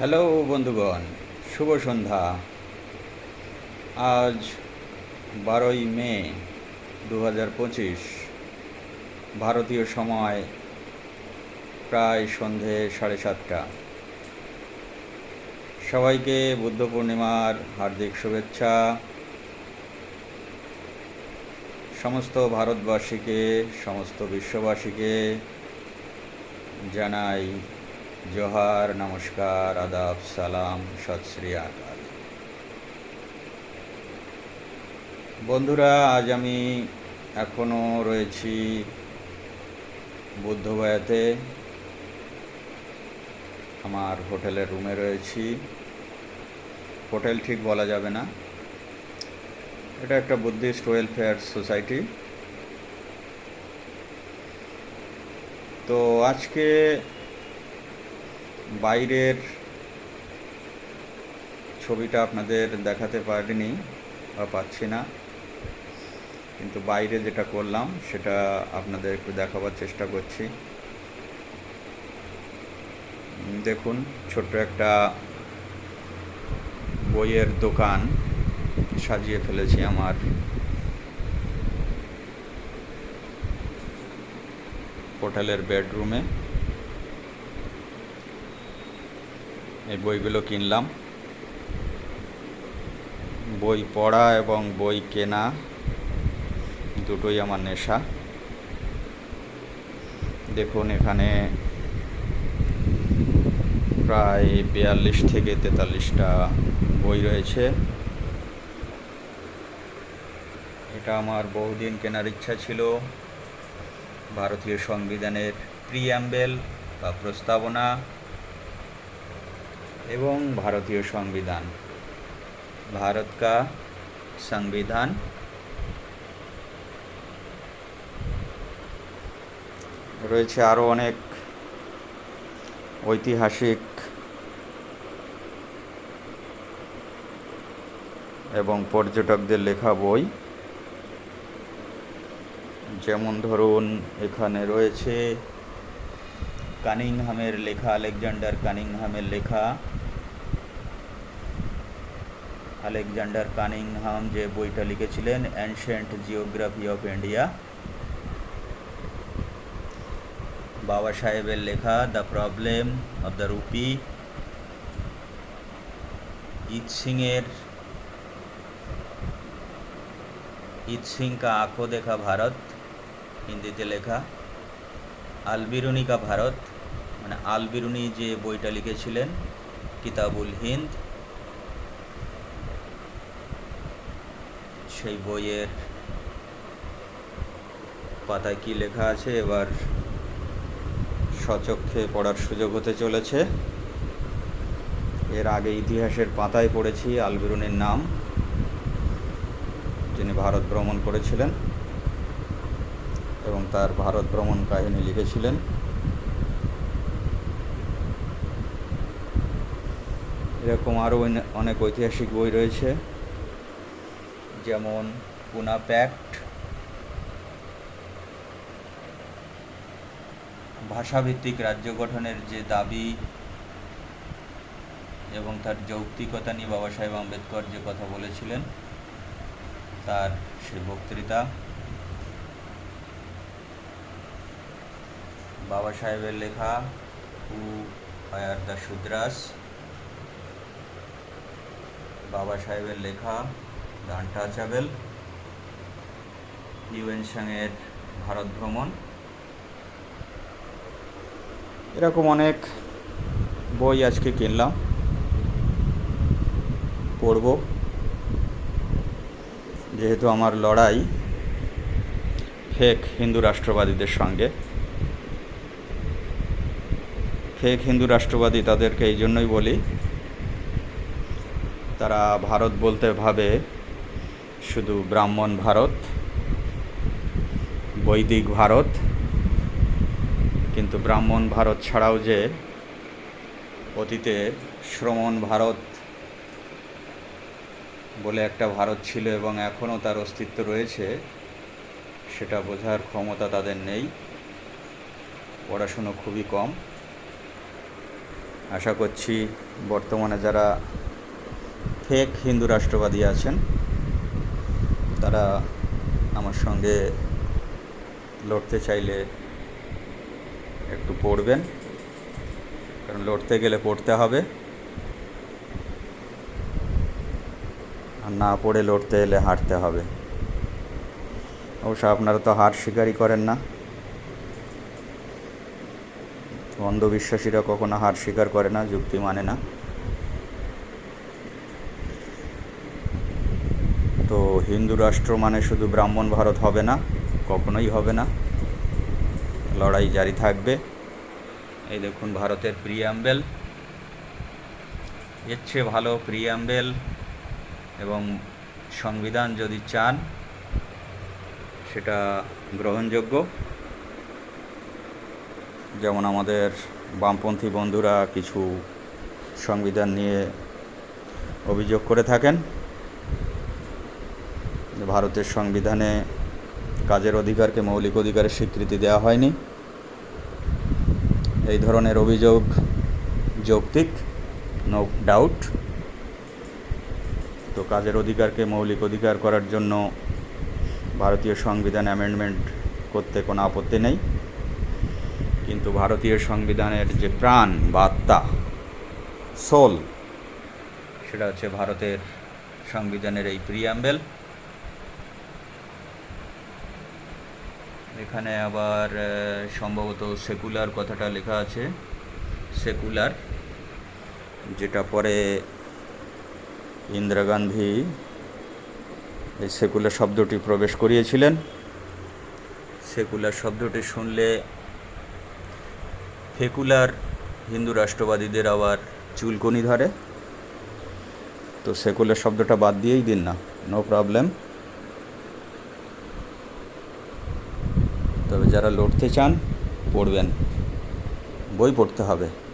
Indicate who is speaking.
Speaker 1: Hello বন্ধুগণ, শুভ সন্ধ্যা। আজ বারোই মে দু পঁচিশ, ভারতীয় সময় প্রায় সন্ধে সাড়ে সাতটা। সবাইকে বুদ্ধ পূর্ণিমার হার্দিক শুভেচ্ছা। সমস্ত ভারতবাসীকে, সমস্ত বিশ্ববাসীকে জানাই জোহার, নমস্কার, আদাব, সালাম শ্রী আকাল। বন্ধুরা, আজ আমি এখনও রয়েছি বুদ্ধগয়াতে। আমার হোটেলের রুমে রয়েছি। হোটেল ঠিক বলা যাবে না। এটা একটা বুদ্ধিস্ট ওয়েলফেয়ার সোসাইটি। তো আজকে বাইরের ছবিটা আপনাদের দেখাতে পারিনি বা পাচ্ছি না। কিন্তু বাইরে যেটা করলাম, সেটা আপনাদের একটু দেখাবার চেষ্টা করছি। দেখুন, ছোট্ট একটা বইয়ের দোকান। সাজিয়ে ফেলেছি আমার। হোটেলের বেডরুমে। এই বইগুলো কিনলাম। বই পড়া এবং বই কেনা দুটোই আমার নেশা। দেখুন এখানে প্রায় বিয়াল্লিশ থেকে তেতাল্লিশটা বই রয়েছে। এটা আমার বহুদিন কেনার ইচ্ছা ছিল। ভারতীয় সংবিধানের প্রিয়াম্বেল বা প্রস্তাবনা এবং ভারতীয় সংবিধান भारत का संविधान রয়েছে আরও অনেক ঐতিহাসিক এবং পর্যটকদের লেখা বই যেমন ধরুন এখানে রয়েছে কানিংহামের লেখা আলেকজান্ডার কানিংহামের লেখা আলেকজান্ডার কানিংহাম যে বইটা লিখেছিলেন অ্যানশেন্ট জিওগ্রাফি অফ ইন্ডিয়া বাবা সাহেবের লেখা the problem of the rupee ইত সিংয়ের ইত সিং কা আঁখো দেখা ভারত, হিন্দিতে লেখা। আলবিরুনি কা ভারত মানে আলবিরুনি যে বইটা লিখেছিলেন, কিতাবুল হিন্দ। সেই বইয়ের পাতায় কি লেখা আছে? এবার সচক্ষে পড়ার সুযোগ হতে চলেছে। এর আগে ইতিহাসের পাতায় পড়েছি, আলবিরুনের নাম, যিনি ভারত ভ্রমণ করেছিলেন এবং তার ভারত ভ্রমণ কাহিনী লিখেছিলেন। এরকম আরও অনেক ঐতিহাসিক বই রয়েছে। যেমন পুনা প্যাক্ট, ভাষাভিত্তিক রাজ্য গঠনের যে দাবি এবং তার যৌক্তিকতা নিয়ে বাবা সাহেব আম্বেদকর যে কথা বলেছিলেন, তার সে বক্তৃতা। বাবা সাহেবের লেখা, হু আয়ার দ্য শুদ্রাস। বাবা সাহেবের লেখা দ্য আনটাচাবেল ইউএন সাংয়ের ভারত ভ্রমণ। এরকম অনেক বই আজকে কিনলাম। পড়ব। যেহেতু আমার লড়াই ফেক হিন্দু রাষ্ট্রবাদীদের সঙ্গে। ফেক হিন্দু রাষ্ট্রবাদী তাদেরকে এই জন্যই বলি, তারা ভারত বলতে ভাবে শুধু ব্রাহ্মণ ভারত, বৈদিক ভারত, কিন্তু ব্রাহ্মণ ভারত ছাড়াও যে অতীতে শ্রমণ ভারত বলে একটা ভারত ছিল এবং এখনও তার অস্তিত্ব রয়েছে, সেটা বোঝার ক্ষমতা তাদের নেই। পড়াশুনো খুবই কম। আশা করছি বর্তমানে যারা ফেক হিন্দু রাষ্ট্রবাদী আছেন তারা আমার সঙ্গে লড়তে চাইলে একটু পড়বেন, কারণ লড়তে গেলে পড়তে হবে। আর না পড়ে লড়তে এলে হারতে হবে। অবশ্য আপনারা তো হার স্বীকারই করেন না। অন্ধবিশ্বাসীরা কখনো হার স্বীকার করে না, যুক্তি মানে না তো হিন্দু রাষ্ট্র মানে শুধু ব্রাহ্মণ ভারত হবে না, কখনোই হবে না। লড়াই জারি থাকবে। এই দেখুন ভারতের প্রিয়াম্বেল। এর চেয়ে ভালো প্রিয়াম্বেল এবং সংবিধান যদি চান, সেটা গ্রহণযোগ্য। যেমন আমাদের বামপন্থী বন্ধুরা কিছু সংবিধান নিয়ে অভিযোগ করে থাকেন। ভারতের সংবিধানে কাজের অধিকারকে মৌলিক অধিকারের স্বীকৃতি দেওয়া হয়নি। এই ধরনের অভিযোগ যৌক্তিক নো ডাউট তো কাজের অধিকারকে মৌলিক অধিকার করার জন্য ভারতীয় সংবিধান অ্যামেন্ডমেন্ট করতে কোনো আপত্তি নেই। কিন্তু ভারতীয় সংবিধানের যে প্রাণ বা আত্মা সোল সেটা হচ্ছে ভারতের সংবিধানের এই প্রিয়াম্বেল এখানে আবার সম্ভবত সেকুলার কথাটা লেখা আছে। সেকুলার, যেটা পরে ইন্দিরা গান্ধী এই সেকুলার শব্দটি প্রবেশ করিয়েছিলেন। সেকুলার শব্দটি শুনলে ফেকুলার হিন্দু রাষ্ট্রবাদীদের আবার চুলকনি ধরে। তো সেকুলার শব্দটা বাদ দিয়েই দিন না নো প্রবলেম যারা লড়তে চান পড়বেন। বই পড়তে হবে।